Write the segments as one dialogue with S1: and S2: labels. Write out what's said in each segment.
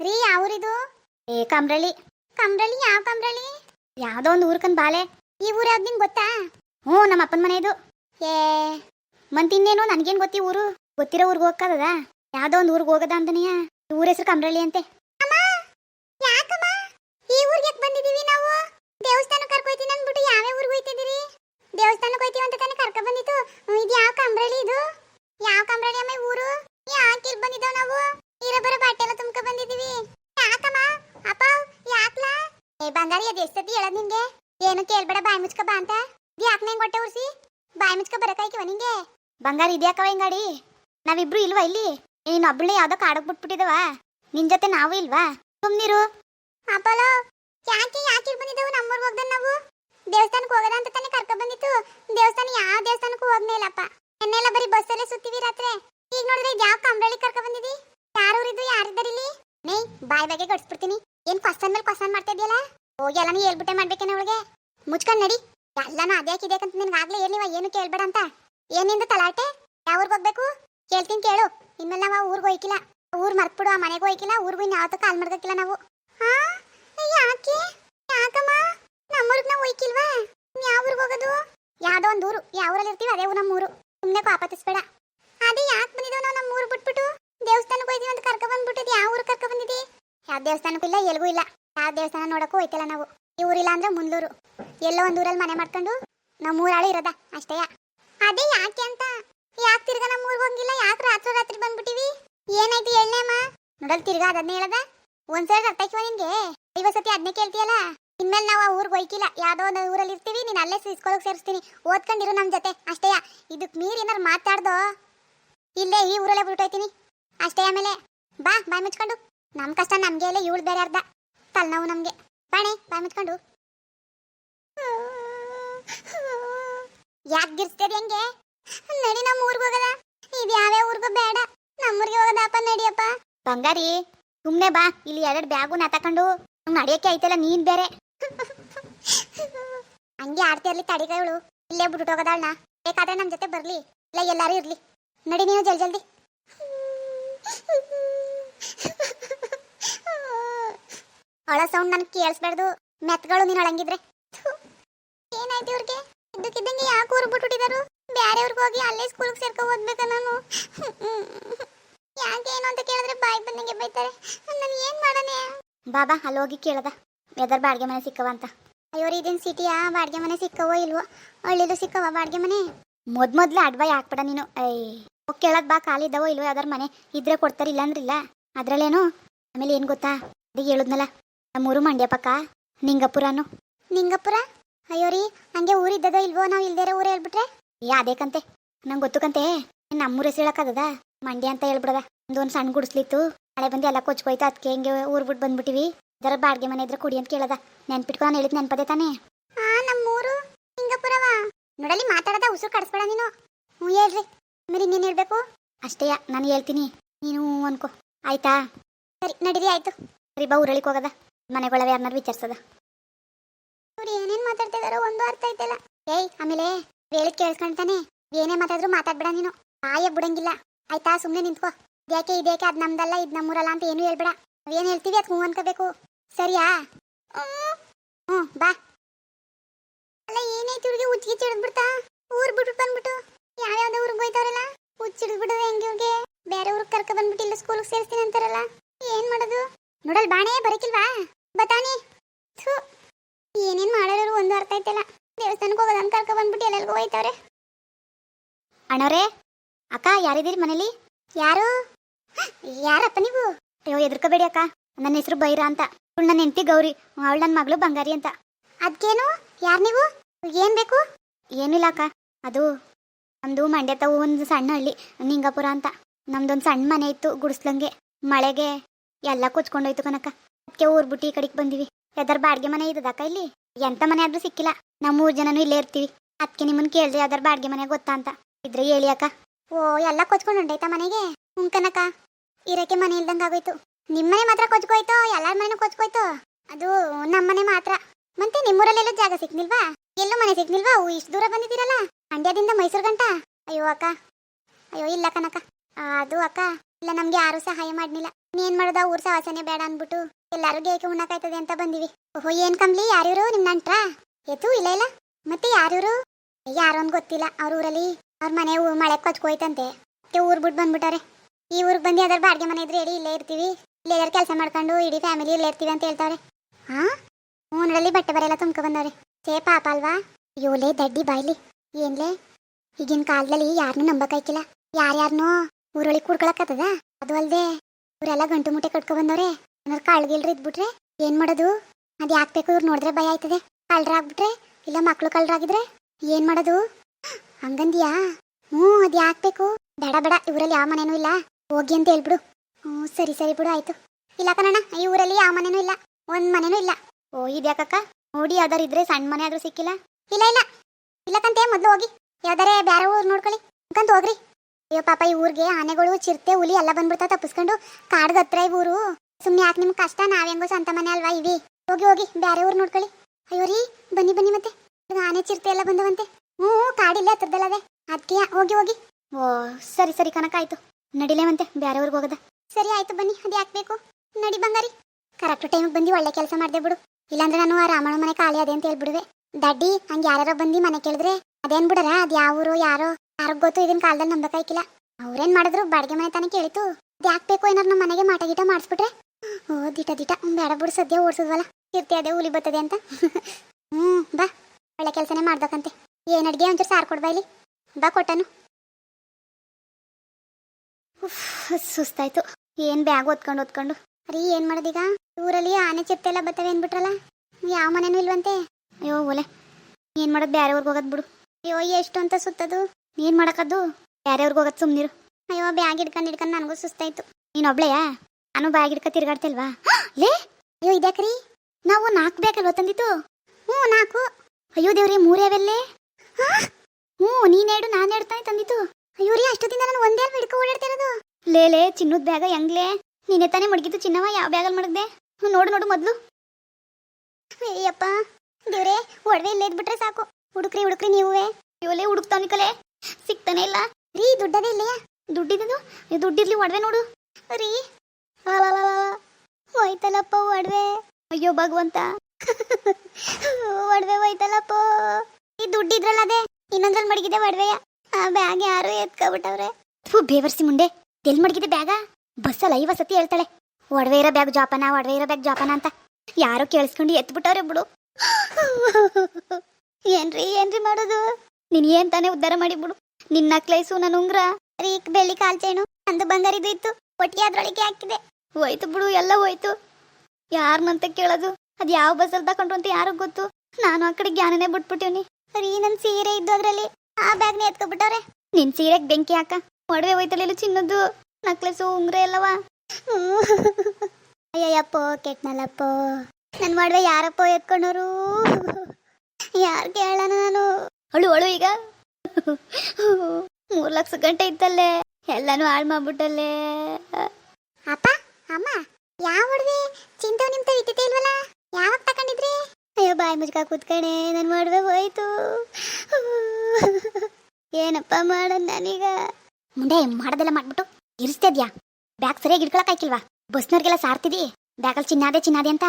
S1: ರೀ, ಯಾವೂರಿದು? ಏ ಕಮ್ರಳ್ಳಿ ಕಮ್ರಳ್ಳಿ ಯಾವ ಕಮ್ರಳ್ಳಿ ಯಾವ್ದೋ ಒಂದು ಊರ್ಕನ್ ಬಾಳೆ. ಈ ಊರ ಯಾವ್ದು ನಿಂಗೆ ಗೊತ್ತಾ? ಹ್ಞೂ, ನಮ್ಮ ಅಪ್ಪನ ಮನೆ ಇದು ಏ, ಮಂತಿನ್ನೇನು ನನಗೇನು ಗೊತ್ತಿ ಊರು? ಗೊತ್ತಿರೋ ಊರಿಗೆ ಹೋಗ್ಕದ ಯಾವ್ದೋ ಒಂದು ಊರಿಗೆ ಹೋಗದ ಈ ಊರ ಹೆಸರು ಕಮ್ರಳ್ಳಿ ಅಂತೆ. ಬಂಗಾರಿ ಅದು ಎಷ್ಟತಿ ಹೇಳದ್ ನಿಂಗೆ? ಏನು ಕೇಳ್ಬೇಡ, ಬಾಯಿ ಮುಚ್ಕ ಬಾ ಅಂತ. ಯಾಕೆ ನಂಗೆ ಹೊಟ್ಟೆ ಉರ್ಸಿ? ಬಾಯಿ ಮುಚ್ಕ ಬರಕಾಯ್ಕಿವ ನಿಂಗೆ? ಬಂಗಾರ ಇದ್ಯಾಕವ ಹಿಂಗಾಡಿ ನಾವಿಬ್ರು ಇಲ್ವಾ ಇಲ್ಲಿ? ನೀನು ಒಬ್ಬಳೇ ಯಾವ್ದೋ ಕಾಡಕ್ ಬಿಟ್ಬಿಟ್ಟಿದವ. ನಿನ್ ಜೊತೆ ನಾವು ಇಲ್ವಾ? ಸುಮ್ನಿರು ಅಪೋಲೋ, ಯಾಕೆ ಯಾಕೆ ಬಂದಿದ್ದೆವು? ನಮ್ಮೂರ್ಗೆ ಹೋಗ್ದ ನಾವು? ದೇವಸ್ಥಾನಕ್ಕೆ ಹೋಗೋದ ಅಂತ ತಾನೇ ಕರ್ಕ ಬಂದಿತ್ತು. ದೇವಸ್ಥಾನ ಯಾವ ದೇವಸ್ಥಾನಕ್ಕೂ ಹೋಗ್ನೇ ಇಲ್ಲಪ್ಪ ಎನ್ನೆಲ್ಲ ಬರೀ ಬಸ್ಸಲ್ಲೇ ಸುತ್ತೀವಿ ರಾತ್ರಿ. ಈಗ ನೋಡಿದ್ರೆ ಯಾವ ಕಂಬಳಿ ಕರ್ಕ ಬಂದಿದಿ? ಯಾರು ಊರಿದ್ದು, ಯಾರಿದ್ದಾರೆ ಇಲ್ಲಿ? ನೇ ಬಾಯ್ ಬಗ್ಗೆ ಗಡ್ಸ್ಬಿಡ್ತೀನಿ. ಏನ್ ಕ್ವಶನ್ ಮೇಲೆ ಕ್ವಶನ್ ಮಾಡ್ತಾ ಇದೆಯಲ್ಲ? ಎಲ್ಲಾನು ಹೇಳ್ಬಿಟ್ಟೆ ಮಾಡ್ಬೇಕೇನ ಅವಳಿಗೆ? ಮುಚ್ಕೊಂಡ್ ನಡಿ. ಎಲ್ಲಾನು ಅದ್ಯಾಕ್ ಅಂತ ನಿನ್ಗೆ ಆಗ್ಲೇ ಇರ್ಲಿವ ಏನು ಕೇಳ್ಬೇಡ ಅಂತ. ಏನಿಂದ ತಲಾಟೆ? ಯಾವ ಊರ್ಗ್ ಹೋಗ್ಬೇಕು? ಕೇಳ್ತೀನಿ ಕೇಳು. ಇನ್ಮೇಲೆ ನಾವು ಊರ್ಗ್ ಹೋಯ್ಕಿಲ್ಲ. ಊರ್ ಮರ್ತ್ಬಿಡು, ಆ ಮನೆಗೆ ಹೋಯ್ಕಿಲ್ಲ ಊರ್ಗೂ ಇನ್ ಯಾವತ್ತೂ ಕಾಲ್ ಮಾಡ್ಬೇಕಿಲ್ಲ ನಾವು. ಹಾ? ಯಾಕೆ? ಯಾಕಮ್ಮ? ನಮ್ಮೂರ್ಗ್ ನಾವು ಹೋಯ್ಕಿಲ್ವಾ? ಯಾವ ಊರಿಗೆ ಹೋಗೋದು? ಯಾವ್ದೋ ಒಂದು ಊರು. ಯಾವ ಊರಲ್ಲಿ ಇರ್ತೀವಿ ಅದೇ ಊರು ನಮ್ಮೂರು ಸುಮ್ಮನೆ ಪಾಪತಿಸ್ಬೇಡ ಅದೇ ಯಾಕೆ ಬಂದಿದ್ದೋ ನಾವು ನಮ್ಮ ಊರು ಬಿಟ್ಬಿಟ್ಟು ದೇವಸ್ಥಾನಕ್ಕೆ ಹೋಯ್ತೀವಿ ಅಂತ ಕರ್ಕ ಬಂದ್ಬಿಟ್ಟಿದ್ದು ಯಾವ ಊರು ಕರ್ಕ ಬಂದಿದ್ದಿ ಯಾವ ದೇವಸ್ಥಾನಕ್ಕೂ ಇಲ್ಲ, ಎಲ್ಗೂ ಇಲ್ಲ. ಯಾವ ದೇವಸ್ಥಾನ ನೋಡಕ್ಕೂ ಹೋಯ್ತಿಲ್ಲ ನಾವು. ಈ ಊರಿಲ್ಲ ಅಂದ್ರೆ ಮುಂದೂರು ಎಲ್ಲೋ ಒಂದು ಊರಲ್ಲಿ ಮನೆ ಮಾಡ್ಕೊಂಡು ನಮ್ಮ ಊರಾಳು ಇರೋದ ಅಷ್ಟೇಯ ಅದೇ ಯಾಕೆ ಅಂತ? ಯಾಕೆ ತಿರ್ಗಾ ನಮ್ಮ ಊರಿಗೆ ಹೋಗಿಲ್ಲ? ಯಾಕೆ ರಾತ್ರಿ ರಾತ್ರಿ ಬಂದ್ಬಿಟ್ಟಿವಿ? ಏನಾಯ್ತು ಎಣ್ಣೆಮ್ಮ ನೋಡಲ್ ತಿರ್ಗಾ ಅದನ್ನೇ ಹೇಳದ? ಒಂದ್ಸಲ ಆಯ್ತು ನಿನ್ಗೆ? ಐವತ್ ಸತಿ ಅದನ್ನೇ ಕೇಳ್ತೀಯಲ್ಲ? ಇನ್ಮೇಲೆ ನಾವು ಆ ಊರಿಗೆ ಹೋಯ್ಕಿಲ್ಲ. ಯಾವ್ದೋ ಒಂದು ಊರಲ್ಲಿ ಇರ್ತೀವಿ, ನೀನು ಅಲ್ಲೇ ಸಿಸ್ಕೊಳಕ್ ಸೇರಿಸ್ತೀನಿ. ಓದ್ಕೊಂಡಿರು ನಮ್ಮ ಜೊತೆ. ಅಷ್ಟೇಯ ಇದಕ್ಕೆ ಮೀರಿ ಏನಾರು ಮಾತಾಡ್ದೋ? ಇಲ್ಲೇ ಈ ಊರಲ್ಲೇ ಬಿಟ್ಟೋಯ್ತೀನಿ ಅಷ್ಟೇ ಆಮೇಲೆ. ಬಾ, ಬಾಯ್ ಮುಚ್ಕೊಂಡು. ನಮ್ಮ ಕಷ್ಟ ನಮ್ಗೆ ಇಲ್ಲ ಇವಳು ಬೇರೆ ಅರ್ಧ. ತಲೆನೋವು ನಮಗೆ. ಬಾಣೆ ಬಾಯ್ ಮುಚ್ಕೊಂಡು. ಯಾಕೆ ಗಿರ್ಸ್ತೇರಿ ಹೆಂಗೆ? ನಡಿ ನಮ್ಮ ಊರಿಗೆ ಹೋಗದ. ಇದು ಯಾವ್ಯಾವ ಊರಿಗೂ ಬೇಡ. ನಮ್ಮೂರಿಗೆ ಹೋಗದಪ್ಪ, ನಡಿಯಪ್ಪ. ಬಂಗಾರಿ, ಸುಮ್ನೆ ಬಾ. ಇಲ್ಲಿ ಎರಡು ಬ್ಯಾಗು ನಾ ತಕೊಂಡು ನಡಿಯಕ್ಕೆ ಐತಲ್ಲ ನೀನ್ ಬೇರೆ. ಹಂಗೆ ಆಡ್ತಿರ್ಲಿ ತಡಿಗಳು. ಇಲ್ಲೇ ಬಿಟ್ಟು ಹೋಗೋದಾಳ್ನ ಬೇಕಾದ್ರೆ ನಮ್ಮ ಜೊತೆ ಬರ್ಲಿ. ಇಲ್ಲ, ಎಲ್ಲರೂ ಇರ್ಲಿ. ನಡಿ ನೀವು ಜಲ್ದಿ ಜಲ್ದಿ. ಅಳ ಸೌಂಡ್ ನನ್ಗೆ ಕೇಳಿಸ್ಬಾರ್ದು. ಮೆತ್ಗಳು ನೀನು ಅಳಂಗಿದ್ರೆ. ಥು, ಏನಾಯ್ತು ಇವ್ರಿಗೆ? ಇದ್ದಕ್ಕಿದ್ದಂಗೆ ಯಾಕೆ ಊರು ಬಿಟ್ಬಿಟ್ಟಿದಾರು? ಬೇರೆ ಊರಿಗೆ ಹೋಗಿ ಅಲ್ಲೇ ಸ್ಕೂಲ್ಗೆ ಸೇರ್ಕೊ ಓದ್ಬೇಕ ನಾನು? ಯಾಕೆ ಏನು ಅಂತ ಕೇಳಿದ್ರೆ ಬಾಯಿ ಬಂದಂಗೆ ಬೈತಾರೆ. ನಾನು ಏನ್ ಮಾಡನೆ? ಬಾಬಾ ಅಲ್ಲಿ ಹೋಗಿ ಕೇಳದ. ಎದರ್ ಬಾಡಿಗೆ ಮನೆ ಸಿಕ್ಕವ ಅಂತ. ಅಯ್ಯೋ ಇದನ್ ಸಿಟಿಯಾ ಬಾಡಿಗೆ ಮನೆ ಸಿಕ್ಕವೋ ಇಲ್ವೋ? ಒಳ್ಳೇದು ಸಿಕ್ಕವ ಬಾಡಿಗೆ ಮನೆ? ಮೊದ್ ಮೊದ್ಲು ಅಡ್ವಾಯ್ ಹಾಕ್ಬೇಡ ನೀನು. ಐ ಹೋಗಿ ಕೇಳದ್ ಬಾ ಖಾಲಿ ಇದ್ದವೋ ಇಲ್ವೋ ಯಾವ್ದಾರ ಮನೆ. ಇದ್ರೆ ಕೊಡ್ತಾರೆ ಇಲ್ಲ ಅಂದ್ರಿಲ್ಲ ಅದ್ರಲ್ಲೇನು? ಆಮೇಲೆ ಏನ್ ಗೊತ್ತಾ? ಅದಕ್ಕೆ ಹೇಳುದ್ನಲ್ಲ. ನಮ್ಮೂರು ಮಂಡ್ಯ ಪಕ್ಕ ನಿಂಗಪುರನು. ನಿಂಗಪುರ? ಅಯ್ಯೋ ರೀ ಹಂಗೆ ಊರಿದ್ದದ ಇಲ್ವೋ ನಾವು ಇಲ್ದೇ ಊರೇ ಹೇಳ್ಬಿಟ್ರೆ? ಏ ಅದೇಕಂತೆ ನಂಗೆ ಗೊತ್ತುಕಂತೆ ನಮ್ಮೂರ ಹೆಸರು ಹೇಳಕ್ಕದ ಮಂಡ್ಯ ಅಂತ ಹೇಳ್ಬಿಡದ. ಒಂದೊಂದು ಸಣ್ಣ ಗುಡಿಸ್ಲಿತ್ತು. ಹಳೆ ಬಂದು ಎಲ್ಲ ಕೊಚ್ಕೋಯ್ತು ಅದಕ್ಕೆ ಹೆಂಗೆ ಊರ್ ಬಿಟ್ಟು ಬಂದ್ಬಿಟ್ಟಿವಿ. ಇದರ ಬಾಡಿಗೆ ಮನೆ ಇದ್ರೆ ಕುಡಿ ಅಂತ ಕೇಳದ. ನೆನ್ಪಿಟ್ಕೊ ನಾನು ಹೇಳಿದ್ ನೆನ್ಪದೆ ತಾನೇ. ಹಾ ನಮ್ಮೂರು? ಸಿಂಗಪುರವ ನೋಡಲಿ ಮಾತಾಡದ ಉಸಿರು ಕಡಿಸ್ಬೇಡ ನೀನು. ಹ್ಞೂ ಹೇಳ್ರಿ. ಮೇರಿ ನೀನು ಹೇಳ್ಬೇಕು? ಅಷ್ಟೇಯ ನಾನು ಹೇಳ್ತೀನಿ. ನೀನು ಅನ್ಕೋ. ಆಯ್ತಾ? ಸರಿ ನಡೀರಿ ಆಯ್ತು. ಸರಿ ಬಾ ಊರಳಿಗೆ ಹೋಗದ. ಮನೆಗೊಳವೆ ಯಾರನ್ನಾರು ವಿಚಾರಿಸದ. ಇವ್ರು ಏನೇನ್ ಮಾತಾಡ್ತಿದಾರೋ ಒಂದು ಅರ್ಥ ಐತಲ್ಲ ಏಯ್, ಆಮೇಲೆ ಹೇಳಿದ್ ಕೇಳ್ಕೊಂತಾನೆ ಏನೇ ಮಾತಾದ್ರು ಮಾತಾಡ್ಬೇಡ ನೀನು. ಆಯ ಬಿಡಂಗಿಲ್ಲ ಆಯ್ತಾ ಸುಮ್ಮನೆ ನಿಂತ್ಕೋ. ಇದ್ಯಾಕೆ ಇದ್ಯಾಕೆ ಅದ್ ನಮ್ದಲ್ಲ, ಇದ್ ನಮ್ಮೂರಲ್ಲ ಅಂತ ಏನು ಹೇಳ್ಬೇಡ. ಏನು ಹೇಳ್ತೀವಿ ಅದ್ ಹ್ಞೂ ಅನ್ಕೋಬೇಕು. ಸರಿಯಾ? ಹ್ಞೂ ಬಾ. ಅಲ್ಲ, ಏನಾಯ್ತು ಇವ್ರಿಗೆ? ಹುಚ್ಚಿಗೆ ಚಿಡಿದ್ಬಿಡ್ತಾ? ಊರ್ ಬಿಟ್ಟು ಬಂದ್ಬಿಟ್ಟು. ಯಾವ್ಯಾವ್ದೋ ಊರಿಗೆ ಹೋಯ್ತವ್ರಲ್ಲ? ಹುಚ್ಚಿಡಿದ್ಬಿಡೋದು ಹೆಂಗೆ ಇವ್ರಿಗೆ ಬೇರೆ ಊರಿಗೆ ಕರ್ಕ ಬಂದ್ಬಿಟ್ಟು ಇಲ್ಲ ಸ್ಕೂಲ್ಗೆ ಸೇರಿಸ್ತೀನಿ ಅಂತಾರಲ್ಲ? ಏನ್ ಮಾಡೋದು? ನೋಡಲ್, ಬಾಣೆ, ಬರಕಿಲ್ವಾ ಬತಾನಿ ಥು ಏನೇನ್ ಮಾಡೋರು ದೇವಸ್ಥಾನಕ್ಕೆ ಹೋಗೋದು ಅಂತ ಕರ್ಕೊ ಬಂದ್ಬಿಟ್ಟು ಎಲ್ಲೆಲ್ಗೂ ಹೋಯ್ತವ್ರೆ. ಅಣ್ಣವ್ರೆ, ಅಕ್ಕ ಯಾರಿದ್ದೀರಿ ಮನೇಲಿ? ಯಾರು? ಯಾರಪ್ಪ ನೀವು? ಅಯ್ಯೋ ಎದ್ರಕೋಬೇಡಿ ಅಕ್ಕ. ನನ್ನ ಹೆಸರು ಬೈರ ಅಂತ. ಇವಳು ನನ್ನ ಹೆಂಡತಿ ಗೌರಿ. ಅವಳು ನನ್ನ ಮಗಳು ಬಂಗಾರಿ ಅಂತ. ಅದಕ್ಕೇನು ಯಾರು ನೀವು? ಏನ್ ಬೇಕು? ಏನಿಲ್ಲ ಅಕ್ಕ. ಅದು ನಮ್ದು ಮಂಡ್ಯ ತಾವು ಒಂದು ಸಣ್ಣ ಹಳ್ಳಿ, ನಿಂಗಾಪುರ ಅಂತ. ನಮ್ದೊಂದು ಸಣ್ಣ ಮನೆ ಇತ್ತು ಗುಡಿಸ್ಲಂಗೆ. ಮಳೆಗೆ ಎಲ್ಲ ಕೊಚ್ಕೊಂಡೋಯ್ತು ಕನಕ ಅದಕ್ಕೆ ಊರ್ಬಿಟ್ಟು ಈ ಕಡೆಗೆ ಬಂದಿವಿ. ಯಾವ್ದಾರು ಬಾಡಿಗೆ ಮನೆ ಇದ್ದದಕ್ಕ ಇಲ್ಲಿ? ಎಂತ ಮನೆ ಆದ್ರೂ ಸಿಕ್ಕಿಲ್ಲ. ನಾವು ಮೂರು ಜನನು ಇಲ್ಲೇ ಇರ್ತೀವಿ. ಅದಕ್ಕೆ ನಿಮ್ಮನ್ನ ಕೇಳಿದೆ ಯಾವ್ದಾರ ಬಾಡಿಗೆ ಮನೆ ಗೊತ್ತಾ ಅಂತ. ಇದ್ರೆ ಹೇಳಿ ಅಕ್ಕ. ಓ, ಎಲ್ಲ ಕೊಚ್ಕೊಂಡು ಉಂಟಾಯ್ತಾ ಮನೆಗೆ? ಹ್ಞೂ ಕನಕ. ಇರಕ್ಕೆ ಮನೆ ಇಲ್ದಂಗೆ ಆಗೋಯ್ತು. ನಿಮ್ಮನೆ ಮಾತ್ರ ಕೊಚ್ಕೋಯ್ತು, ಎಲ್ಲಾರ ಮನೆ ಕೊಚ್ಕೋಯ್ತು? ಅದು ನಮ್ಮನೆ ಮಾತ್ರ. ಮತ್ತೆ ನಿಮ್ಮೂರಲ್ಲೆಲ್ಲ ಜಾಗ ಸಿಕ್ನಿಲ್ವಾ? ಎಲ್ಲೂ ಮನೆ ಸಿಕ್ನಿಲ್ವಾ? ಇಷ್ಟು ದೂರ ಬಂದಿದ್ದೀರಲ್ಲ? ಮಂಡ್ಯದಿಂದ ಮೈಸೂರು ಗಂಟ? ಅಯ್ಯೋ ಅಕ್ಕ. ಅಯ್ಯೋ, ಇಲ್ಲ ಕನಕ. ಅದು ಅಕ್ಕ. ಇಲ್ಲ, ನಮ್ಗೆ ಯಾರು ಸಹಾಯ ಮಾಡ್ನಿಲ್ಲ. ನೀನ್ ಮಾಡೋದ ಊರ್ ಸಹವಾಸನೆ ಬೇಡ ಅನ್ಬಿಟ್ಟು ಎಲ್ಲಾರು ಗೇಕೆ ಉಣ್ಣಕಾಯ್ತದೆ ಅಂತ ಬಂದಿವಿ. ಓಹೋ, ಏನ್ ಕಂಬ್ಲಿ ಯಾರಿವ್ರು ನಿಮ್ ನಂಟ್ರಾ? ಎತ್ತು ಇಲ್ಲ ಇಲ್ಲ. ಮತ್ತೆ ಯಾರಿವ್ರು ಯಾರು ಅಂತ ಗೊತ್ತಿಲ್ಲ ಅವ್ರ ಊರಲ್ಲಿ. ಅವ್ರ ಮನೆ ಮಳೆ ಕೊಚ್ಕೋಯ್ತಂತೆ ಮತ್ತೆ ಊರ್ ಬಿಟ್ಟು ಬಂದ್ಬಿಟ್ಟಾರೆ. ಈ ಊರಿಗೆ ಬಂದು ಯಾವ್ದಾರು ಬಾಡಿಗೆ ಮನೆ ಇದ್ರೆ ಹೇಳಿ ಇಲ್ಲೇ ಇರ್ತೀವಿ. ಇಲ್ಲೇ ಯಾರು ಕೆಲಸ ಮಾಡ್ಕೊಂಡು ಇಡೀ ಫ್ಯಾಮಿಲಿ ಇಲ್ಲೇ ಇರ್ತೀವಿ ಅಂತ ಹೇಳ್ತಾರೆ ಹಾ? ಮೂನಲ್ಲಿ ಬಟ್ಟೆ ಬರೆಲ್ಲ ತುಂಬ್ಕೊ ಬಂದವ್ರೆ. ಸೇ ಪಾಪ ಅಲ್ವಾ? ಯೋಲೆ ದಡ್ಡಿ ಬಾಯ್ಲಿ. ಏನ್ಲೇ ಈಗಿನ ಕಾಲದಲ್ಲಿ ಯಾರನ್ನೂ ನಂಬಕಾಯ್ಕಿಲ್ಲ ಯಾರ್ಯಾರನೋ ಊರೊಳಗೆ ಕೂಡ್ಕೊಳಕತ್ತದ ಅದು ಅಲ್ಲದೆ ಇವರೆಲ್ಲ ಗಂಟು ಮುಟ್ಟೆ ಕಟ್ಕೊ ಬಂದವ್ರೆ. ಏನಾರು ಕಳ್ಗಿಲ್ರಿ ಇದ್ಬಿಟ್ರೆ ಏನ್ ಮಾಡೋದು? ಅದ್ ಯಾಕೆ ಬೇಕು ಇವ್ರು ನೋಡಿದ್ರೆ ಭಯ ಆಯ್ತದೆ. ಕಳ್ರಾಗ್ಬಿಟ್ರೆ ಇಲ್ಲ ಮಕ್ಳು ಕಳ್ರಾಗಿದ್ರೆ ಏನ್ ಮಾಡೋದು? ಹಂಗಂದಿಯಾ? ಹ್ಞೂ, ಅದ್ ಯಾಕೆ ಬೇಕು? ಬೇಡ ಬೇಡ ಇವರಲ್ಲಿ ಯಾವ ಮನೇನೂ ಇಲ್ಲ. ಹೋಗಿ ಅಂತ ಹೇಳ್ಬಿಡು. ಹ್ಞೂ, ಸರಿ ಸರಿ ಬಿಡು, ಆಯ್ತು. ಇಲ್ಲ ಕಣಣ್ಣ, ಈ ಊರಲ್ಲಿ ಯಾವ ಮನೇನೂ ಇಲ್ಲ. ಒಂದ್ ಮನೇನೂ ಇಲ್ಲ. ಓ, ಇದ್ಯಾಕಕ್ಕ? ನೋಡಿ, ಯಾವ್ದಾರು ಇದ್ರೆ ಸಣ್ಣ ಮನೆ ಆದ್ರೂ ಸಿಕ್ಕಿಲ್ಲ. ಇಲ್ಲ ಇಲ್ಲ. ಇಲ್ಲ ಕಂತೆ, ಮೊದ್ಲು ಹೋಗಿ. ಯಾವ್ದಾರೆ ಬೇರೆ ಊರು ನೋಡ್ಕೊಳ್ಳಿ. ಕಂತ ಹೋಗ್ರಿ. ಅಯ್ಯೋ ಪಾಪ, ಈ ಊರಿಗೆ ಆನೆಗಳು, ಚಿರತೆ, ಹುಲಿ ಎಲ್ಲ ಬಂದ್ಬಿಡ್ತಾ ತಪ್ಪಿಸ್ಕೊಂಡು. ಕಾಡ್ಗ ಹತ್ರ ಈ ಊರು. ಸುಮ್ನೆ ಯಾಕೆ ನಿಮ್ಗೆ ಕಷ್ಟ? ನಾವ್ ಹೆಂಗೋ ಸ್ವಂತ ಮನೆ ಅಲ್ವಾ ಇವಿ. ಹೋಗಿ ಹೋಗಿ, ಬ್ಯಾರೆ ಊರು ನೋಡ್ಕೊಳ್ಳಿ. ಅಯ್ಯೋ ರೀ, ಬನ್ನಿ ಬನ್ನಿ ಮತ್ತೆ. ಆನೆ ಚಿರತೆ ಎಲ್ಲ ಬಂದವಂತೆ. ಹ್ಞೂ ಕಾಡಿಲ್ಲ ಹತ್ರದಲ್ಲದೆ ಅದಕ್ಕೆ ಹೋಗಿ ಹೋಗಿ. ಓ, ಸರಿ ಸರಿ ಕನಕ ಆಯ್ತು. ನಡಿಲೇ ಮತ್ತೆ, ಬ್ಯಾರೆ ಊರಿಗೆ ಹೋಗದ. ಸರಿ, ಆಯ್ತು ಬನ್ನಿ, ಅದು ಯಾಕೆ ಬೇಕು? ನಡಿ ಬಂಗಾರಿ. ಕರೆಕ್ಟ್ ಟೈಮಿಗೆ ಬಂದು ಒಳ್ಳೆ ಕೆಲಸ ಮಾಡಿದೆ ಬಿಡು. ಇಲ್ಲಾಂದ್ರೆ ನಾನು ಆ ರಾಮಣ್ಣ ಮನೆ ಖಾಲಿ ಅದೇ ಅಂತ ಹೇಳ್ಬಿಡುವೆ. ದಡ್ಡಿ, ಹಂಗೆ ಯಾರ್ಯಾರೋ ಬಂದು ಮನೆ ಕೇಳಿದ್ರೆ ಅದೇನ್ ಬಿಡರ? ಅದು ಊರು, ಯಾರೋ? ಯಾರಿಗ್ ಗೊತ್ತು? ಇದನ್ ಕಾಲದಲ್ಲಿ ನಂಬಕಾಯ್ಕಿಲ್ಲ ಅವ್ರೇನ್ ಮಾಡಿದ್ರು, ಬಾಡಿಗೆ ಮನೆ ತಾನೇ ಕೇಳಿತು ಅದ್ ಯಾಕೆ ಬೇಕು ಏನಾರು ನಮ್ಮ ಮನೆಗೆ ಮಾಟ ಗೀಟ ಮಾಡಿಸ್ಬಿಟ್ರೆ? ಓ ದಿಟ ದಿಟ. ಬೇಡ ಬಿಡು, ಸದ್ಯ ಓಡಿಸಿದ್ವಲ್ಲ. ಇರ್ತಿ ಅದೇ, ಹುಲಿ ಬರ್ತದೆ ಅಂತ. ಹ್ಮ್, ಬಾ. ಒಳ್ಳೆ ಕೆಲಸನೇ ಮಾಡ್ಬೇಕಂತೆ. ಏನ್ ಅಡ್ಗೆ? ಒಂಚೂರು ಸಾರು ಕೊಡ್ಬಾ ಇಲ್ಲಿ? ಬಾ ಕೊಟ್ಟನು. ಸುಸ್ತಾಯ್ತು. ಏನ್ ಬ್ಯಾಗ್ ಓದ್ಕೊಂಡು ಓದ್ಕೊಂಡು ಅರಿ, ಏನ್ ಮಾಡೋದೀಗ? ಊರಲ್ಲಿ ಆನೆ ಚಿತ್ತೆ ಎಲ್ಲ ಬರ್ತವೆ ಅಂದ್ಬಿಟ್ರಲ್ಲ? ಯಾವ ಮನೆನೂ ಇಲ್ವಂತೆ? ಅಯ್ಯೋ ಓಲೆ ಏನ್ ಮಾಡೋದು? ಬ್ಯಾರೆ ಹೋಗೋದು ಬಿಡು. ಅಯ್ಯೋ, ಎಷ್ಟು ಅಂತ ಸುತ್ತದು? ನೀನ್ ಮಾಡಕದ್ದು ಬ್ಯಾರೆ ಊರಿಗೆ ಹೋಗೋದು ಸುಮ್ಮನಿರು ಅಯ್ಯೋ, ಬ್ಯಾಗ್ ಹಿಡ್ಕೊಂಡು ಹಿಡ್ಕೊಂಡು ನನಗೂ ಸುಸ್ತಾಯ್ತು. ನೀನು ಒಬ್ಳೆಯಾ? ನಾನು ಬ್ಯಾಗ್ ಹಿಡ್ಕ ತಿರ್ಗಾಡ್ತಿಲ್ವಾ? ಲೇ, ಅಯ್ಯೋ, ಇದ್ಯಾಕ್ರಿ? ನಾವು ನಾಲ್ಕು ಬೇಕಲ್ವ ತಂದಿತ್ತು ಹ್ಞೂ, ನಾಲ್ಕು. ಅಯ್ಯೋ, ದೇವ್ರಿ ಮೂರ್ಯಾವೆಲ್ಲೇ ಹ್ಞೂ ನೀನೇಡು ನಾನೇಡು ತಾನೆ ತಂದಿತ್ತು ಅಯ್ಯೋ, ರೀ, ಅಷ್ಟೊತ್ತಿಂದ ನಾನು ಒಂದೇ ಹಿಡ್ಕೊ ಓಡಾಡ್ತಿರೋದು? ಲೇ ಲೇ, ಚಿನ್ನದ ಬ್ಯಾಗ ಹೆಂಗ್ಲೇ? ನೀನೆ ತಾನೇ ಮಡಗಿದ್ದು ಚಿನ್ನವ, ಯಾವ ಬ್ಯಾಗಲ್ಲಿ ಮಡಗ್ದೆ? ಹ್ಞೂ, ನೋಡು ನೋಡು ಮೊದಲು. ಅಯ್ಯಪ್ಪ ದೇವ್ರೆ, ಒಡವೆ ಇಲ್ಲೇ ಇದ್ಬಿಟ್ರೆ ಸಾಕು. ಹುಡುಕ್ರಿ ಹುಡುಕ್ರಿ ನೀವೇ ಇವಲೇ ಹುಡುಕ್ತಾವನಿ ಕಲೆ. ಸಿಗ್ತಾನೆ ಇಲ್ಲ. ರೀ, ದುಡ್ಡದೇ ಇಲ್ಲಯ್ಯ. ದುಡ್ಡಿದ್ದು ದುಡ್ಡಿರ್ಲಿ ಒಡವೆ ನೋಡು. ರೀ ಹೋಯ್ತಲ್ಲಪ್ಪ ಒಡವೆ. ಅಯ್ಯೋ ಭಗವಂತ. ಒಡವೆ ಹೋಯ್ತಲ್ಲಪ್ಪ. ಈ ದುಡ್ಡಿದ್ರಲ್ಲ ಅದೇ. ಇನ್ನೊಂದ್ರಲ್ಲಿ ಮಡಗಿದೆ ಒಡವೆಯ. ಆ ಬ್ಯಾಗ್ ಯಾರು ಎತ್ಕೊಬಿಟ್ಟವ್ರೆ. ಥೂ ಬೇವರ್ಸಿ ಮುಂಡೆ ಎಲ್ಲಿ ಮಡಗಿದೆ ಬ್ಯಾಗ? ಬಸ್ಸಲ್ಲಿ ಐವ ಸತಿ ಹೇಳ್ತಾಳೆ. ಒಡವೆ ಇರೋ ಬ್ಯಾಗ್ ಜಾಪನ, ಒಡವೆ ಇರೋ ಬ್ಯಾಗ್ ಜಾಪನ ಅಂತ. ಯಾರೋ ಕೇಳಿಸ್ಕೊಂಡು ಎತ್ಬಿಟ್ಟವ್ರೆ ಬಿಡು. ಏನ್ರಿ ಏನ್ರಿ ಮಾಡೋದು? ನೀನ್ ಏನ್ ತಾನೇ ಉದ್ಧಾರ ಮಾಡಿ ಬಿಡು. ನಿನ್ನ ಕ್ಲೈಸು ನನ್ನ ಉಂಗ್ರ. ರೀಕ್ ಬೆಳ್ಳಿ ಕಾಲ್ಚೇನು ಅಂದು ಬಂದರಿದು ಇತ್ತು. ಒಟ್ಟಿಗೆ ಅದ್ರೊಳಗೆ ಹಾಕಿದೆ. ಹೋಯ್ತು ಬಿಡು, ಎಲ್ಲ ಹೋಯ್ತು. ಯಾರನ್ನಂತ ಕೇಳೋದು? ಅದು ಯಾವ ಬಸ್ಸಲ್ಲಿ ತಕೊಂಡ್ರು ಅಂತ ಯಾರು ಗೊತ್ತು? ನಾನು ಆ ಕಡೆ ಜ್ಞಾನನೇ ಬಿಟ್ಬಿಟ್ಟಿವ್ನಿ. ರೀ ನನ್ನ ಸೀರೆ ಇದ್ದು ಅದರಲ್ಲಿ ಆ ಬ್ಯಾಗ್ನೇ ಎತ್ಕೊಬಿಟ್ಟವ್ರೆ. ನಿನ್ ಸೀರೆಗೆ ಬೆಂಕಿ ಹಾಕ. ಒಡವೆ ಹೋಯ್ತಲ್ಲ ಚಿನ್ನದ್ದು. ನಕ್ಲೆಸು, ಉಂಗ್ರೆ ಎಲ್ಲವಾ. ಅಯ್ಯಯ್ಯಪ್ಪೋ, ಕೆಟ್ನಲ್ಲಪ್ಪೋ. ನನ್ ಒಡವೆ ಯಾರಪ್ಪೋ ಎತ್ಕೊಂಡವ್ರು ಯಾರ್ ಕೇಳಣ ನಾನು? ಅಳು ಅಳು ಈಗ. ಮೂರ್ ಲಕ್ಷ ಗಂಟೆ ಇತ್ತಲ್ಲೇ. ಎಲ್ಲಾನು ಹಾಳು ಮಾಡ್ಬಿಟ್ಟಲ್ಲೇ. ಅಪ್ಪ? ಅಮ್ಮ, ಯಾವ ಒಡವೆ? ಚಿಂತೆ ನಿಮ್ತ ಇತ್ತಿತ್ತೆ ಇಲ್ವಲ್ಲ? ಯಾವಾಗ ತಕೊಂಡಿದ್ರಿ? ಅಯ್ಯೋ, ಬಾಯಿ ಮುಜ್ಕ ಕೂತ್ಕಣೆ ನನ್ ಒಡವೆ ಹೋಯ್ತು. ಏನಪ್ಪ ಮಾಡೋದ್ ನಾನೀಗ? ಮುಂದೆ ಮಾಡೋದೆಲ್ಲ ಮಾಡ್ಬಿಟ್ಟು ಇರಿಸ್ತಿದ್ಯಾ ಬ್ಯಾಗ್ ಸರಿಯಾಗಿ ಇಟ್ಕೊಳಕ್ ಆಯ್ಕಿಲ್ವಾ? ಬಸ್ನವ್ರಿಗೆಲ್ಲ ಸಾರ್ತಿದಿ? ಬ್ಯಾಗಲ್ಲಿ ಚಿನ್ನಾದೆ ಚಿನ್ನಾದೆ ಅಂತ?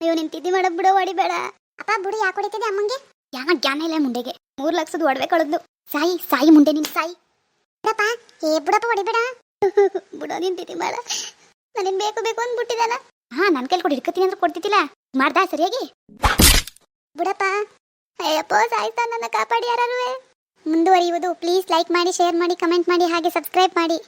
S1: ಅಯ್ಯೋ, ನಿನ್ ತಿದ್ದಿ ಮಾಡಕ್ ಬಿಡೋ ಹೊಡಿಬೇಡ ಅಪ್ಪ, ಬುಡಿ ಯಾಕೆ ಹೊಡಿತಿದ್ದೆ ಅಮ್ಮಂಗೆ? ಯಾವ ಜ್ಞಾನ ಇಲ್ಲ ಮುಂಡೆಗೆ ಮೂರು ಲಕ್ಷದ ಒಡವೆ ಕಳೆದ್ಲು. ಸಾಯಿ ಸಾಯಿ ಮುಂಡೆ ನಿನ್ ಸಾಯಿ. ಬಿಡಪ್ಪ ಏ, ಬಿಡಪ್ಪ, ಹೊಡಿಬೇಡ. ಬಿಡೋ, ನಿನ್ ತಿದ್ದಿ ಮಾಡ. ನನಗೆ ಬೇಕು ಬೇಕು ಅಂದ್ಬಿಟ್ಟಿದಲ್ಲ. ಹಾ, ನನ್ ಕೈಲಿ ಕೊಡಿ ಇಡ್ಕತೀನಿ ಅಂದ್ರೆ ಕೊಡ್ತಿದ್ದಿಲ್ಲ. ಮಾಡ್ದಾ ಸರಿಯಾಗಿ? ಬಿಡಪ್ಪ. ಅಯ್ಯಪ್ಪ ಸಾಯ್ತಾ ನನ್ನ ಕಾಪಾಡಿ ಯಾರು ಮುಂದುವರಿಯುವುದು. ಪ್ಲೀಸ್ ಲೈಕ್ ಮಾಡಿ ಶೇರ್ ಮಾಡಿ ಕಮೆಂಟ್ ಮಾಡಿ, ಹಾಗೆ ಸಬ್ಸ್ಕ್ರೈಬ್ ಮಾಡಿ.